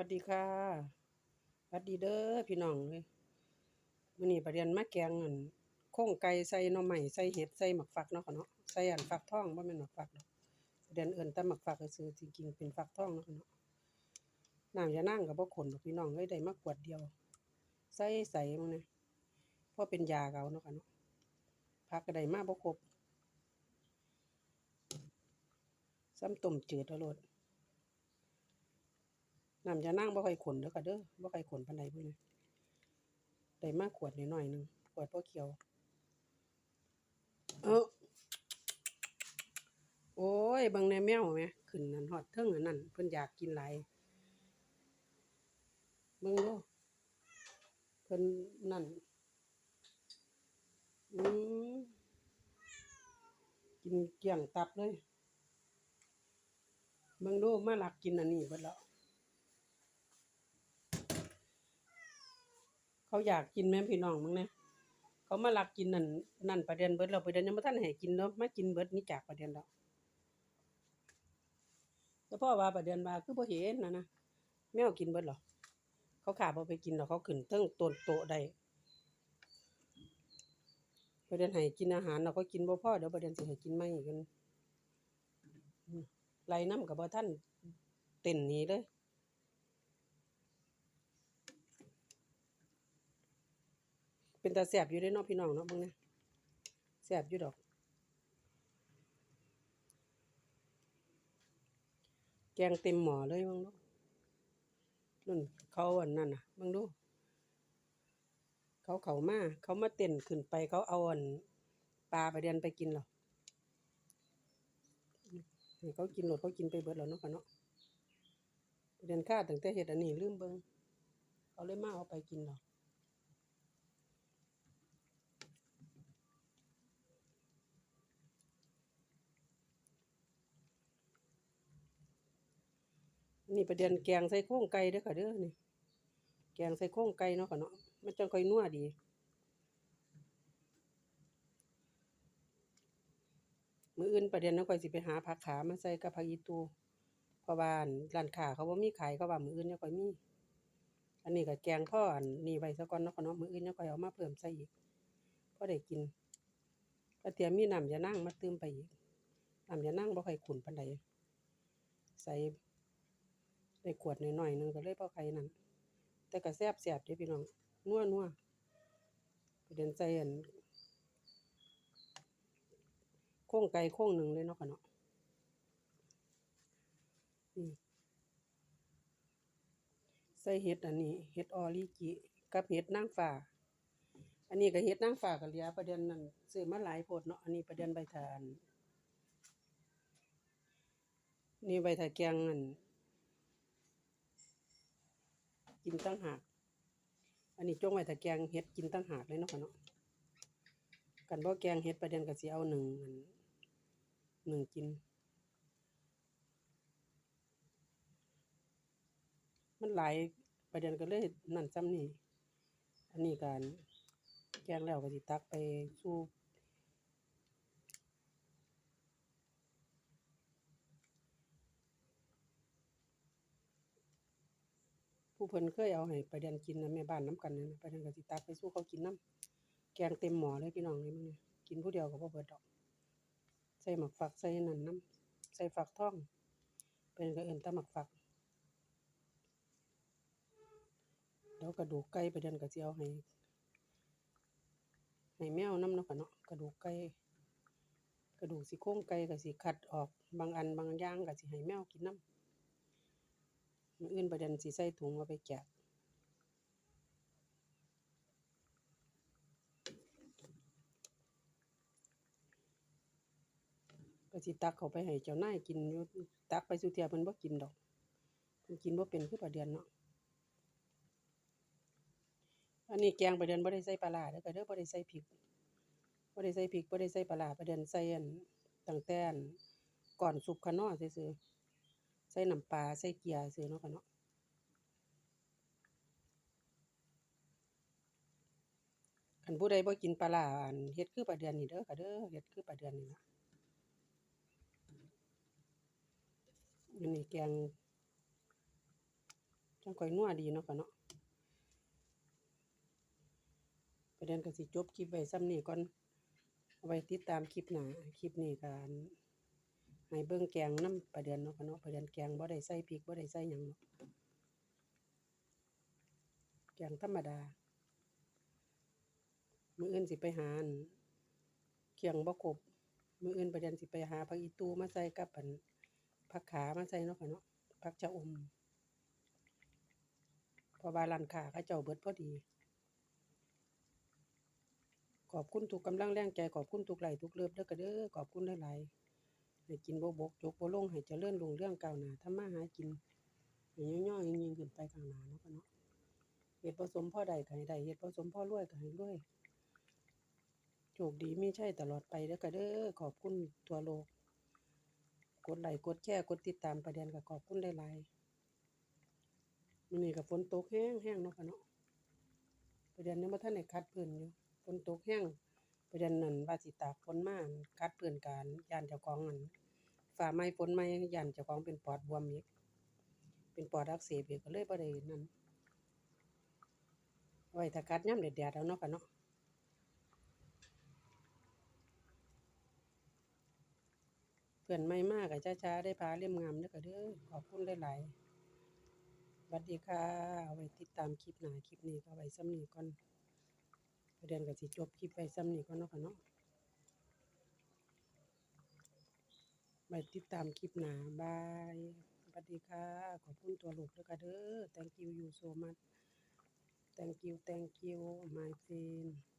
วัสดีค่ะสวัสดีเด้อพี่น้องเลยมื้อนี้ประเด็นมาแกงอั่นโครงไก่ใส่หน่อไม้ใส่เห็ดใส่หมักฟักเนาะค่ะเนาะใส่อันฟักทองบ่แม่นหมักฟักดอกประเด็นเอิ้นแต่หมักฟักซื่อจริงๆเป็นฟักทองเนาะค่ะเนาะน้ำยานางก็บ่ขนดอกพี่น้องเลยได้มากวดเดียว ใส่ใส่มื้อนี้พอเป็นยาเก่าเนาะค่ะเนาะผักก็ได้มาบ่ครบซ้ำต้มจืดเอด น้ำยานางบ่ค่อยขนเด้อค่ะเด้อบ่ค่อยขนปานใดพุ่นน่ะได้มาขวดน้อยนึงขวดบ่เขียว เออโอ้ยบิ่งแหน่แมวแหมขึ้นนั่นฮอดเทิงอันนั้นเพิ่นอยากกินหลายเบิ่งดูเพิ่นนั่นอืมกินเกลี้ยงตับเลยเบิ่งดูมาหลักกินอันนี้เบิดแล้ว เขาอยากกินแม่พี่น้องมึงเนี่ยเขามาลักกินนั่นนั่นประเด็นเบิดเราประเด็นยังบ่ทันให้กินเนาะมากินเบิดนี่จากประเด็นแล้วแล้วพ่อว่าประเด็นว่าคือบ่เห็นนะนะแมวกินเบิดหรอเขาขาบ่ไปกินหรอกเขาขึ้นเทิงต้นโตได้ประเด็นให้กินอาหารเราก็กินบ่พ่อเดี๋ยวประเด็นสิให้กินใหม่กันไล่น้ำก็บ่ทันเต้นนี้เลย เป็นตาแซ่บอยู่เด้นาะพี่น้องเนาะเบิ่งเนี่ยแซ่บอยู่ดอก แกงเต็มหม้อเลยเบิ่งดูนั่นเขาอันนั้นน่ะเบิ่งดู เขาเขามาเขามาเต้นขึ้นไปเขาเอาอันปลาไปเดียนไปกินเหรอเขากินโลดเขากินไปเบิดแล้วเนาะค่ะเนาะเดียนค่าตั้งแต่เฮ็ดอันนี้ลืมเบิงเขาเลยมาเอาไปกินเหรอ นี่ประเด็นแกงใส่โครงไก่เด้อค่ะเด้อนี่แกงใส่โครงไก่เนาะค่ะเนาะมันจังค่อยนัวดีมืออื่นประเด็นเนาะค่อยสิไปหาผักขามาใส่กับผักอีตูเพราะว่าร้านค้าเขาบ่มีขายเขาว่ามืออื่นยังค่อยมี อันนี้ก็แกงพ่ออันนี้ไว้ซะก่อนเนาะค่ะเนาะมืออื่นยังค่อยเอามาเพิ่มใส่อีกพอได้กินก็เตรียมมีน้ำยานางมาเติมไปอีกน้ำยานางบ่ค่อยขุ่นปานใดใส่ ได้ขวดน้อยๆนึงก็เลยบ่ใครนั่นแต่ก็แซ่บแซ่บเด้พี่น้องนัวนัวประเด็นใส่อันโครงไก่โครงหนึ่งเลยเนาะค่ะเนาะอืมใส่เห็ดอันนี้เห็ดออริจิกับเห็ดนางฟ้าอันนี้ก็เห็ดนางฟ้าก็เหลือประเด็นนั้นซื้อมาหลายโพดเนาะอันนี้ประเด็นใบทานนี่ใบทาแกงอัน กินตั้งหาก อันนี้จงไว้ถ้าแกงเฮ็ดกินตั้งหากเลยเนาะค่ะเนาะกันบ่แกงเฮ็ดประเด็นก็สิเอาหนึ่งหนึ่งกิน มันหลายประเด็นก็เลยนั่นซ้ำนี่อันนี้การแกงแล้วก็สิตักไปสู่ ผู้เพิ่นเคยเอาให้ประเด็นกินนะแม่บ้านน้ำกันนั่นน่ะประเด็นก็สิตักไปสู่เขากินน้ำแกงเต็มหม้อเลยพี่น้องเลยมื้อนี้กินผู้เดียวก็บ่เบิดดอก ใส่หมักฝักใส่นั่นนำใส่ฝักทองเพิ่นก็เอินต่หมักฝักแล้วกระดูกไก่ประเด็นก็สิเอาให้ให้แมวน้ำเนาะค่ะเนาะกระดูกไก่กระดูกซี่โครงไก่ก็สิคัดออกบางอันบางอย่างก็สิให้แมวกินน้ำ มื้ออื่นประเด็นสิใส่ถุงเอาไปแจกก็สิตักเขาไปให้เจ้านายกินอยู่ตักไปซุเทียเพิ่นบ่กินดอกเพิ่นกินบ่เป็นคือปลาเดือนเนาะอันนี้แกงปลาเดือนบ่ได้ใส่ปลาร้าเด้อค่ะเด้อบ่ได้ใส่พริกบ่ได้ใส่พริกบ่ได้ใส่ปลาร้าปลาเดือนใส่อันตั้งแต่อันก่อนสุกคะนอซื่อๆ ส่น้ำปลาใส่เกลือซื่อเนาะค่ะเนาะคันผู้ใดบ่กินปลาร้าอันเฮ็ดคือปลาเดือนนี่เด้อค่ะเด้อเฮ็ดคือปลาเดือนนี่ล่ะอันนี้แกงจังค่อยนัวดีเนาะค่ะเนาะประเด็นก็สิจบคลิปไว้ส่ำนี้ก่อนเอาไว้ติดตามคลิปหน้าคลิปนี้กัน ให้เบิ่งแกงน้ำประเด็นเนาะค่ะเนาะประเด็นแกงบ่ได้ใส่พริกบ่ได้ใส่หยังเนาะแกงธรรมดา มื้ออื่นสิไปหานเคียงบ่ครบมื้ออื่นประเด็นสิไปหาผักอีตูมาใส่กับอั่นผักขามาใส่เนาะค่ะเนาะผักชะอมพราะว่าร้านค้าเขาเจ้าเบิดพอดี ขอบคุณทุกกำลังแรงใจขอบคุณทุกไหลทุกเลิฟเด้อค่ะเด้อขอบคุณหลายๆ ให้กินบ่บกจกบ่ลงให้เจริญรุ่งเรื่องก้าวหน้าทำมาหากินให้ย่อยๆยิงๆขึ้นไปข้างหน้าเนาะค่ะเนาะเฮ็ดบ่สมพ่อได้ก็ให้ได้เฮ็ดบ่สมพ่อรวยก็ให้รวยโชคดีไมีชัยตลอดไปเด้อค่ะเด้อขอบคุณทั่วโลก กดไลค์กดแชร์กดติดตามประเด็นก็ขอบคุณหลายๆมื้อนี้ก็ฝนตกแรงๆเนาะค่ะเนาะประเด็นยังบ่ทันได้คัดพื้นอยู่ฝนตกแรง ประเด็นนั้นว่าสิตากฝนมาอั่นคัดพื้นก็อั่นย้านเจ้าของอั่นฟ้าใหม่ฝนใหม่ย้านเจ้าของเป็นปอดบวมอีกเป็นปอดอักเสบอีกก็เลยบ่ได้นั่นไว้ถ้าคัดยามแดดๆเอาเนาะค่ะเนาะเพื่อนใหม่มาก็ช้าๆได้พาเล่มงามเด้อค่ะเด้อขอบคุณหลายๆบัดดีค่ะ เอาไว้ติดตามคลิปหน้าคลิปนี้ก็ไว้ส่ำนี้ก่อน เดือนก็สิจบคลิปไปซ้ำนี่ก็นเนาะค่ะเนาะไปติดตามคลิปหนาบายสวัสดีค่ะ ขอบคุณตัวโลกด้วยกันเด้อ Thank you you so much Thank you thank you my friend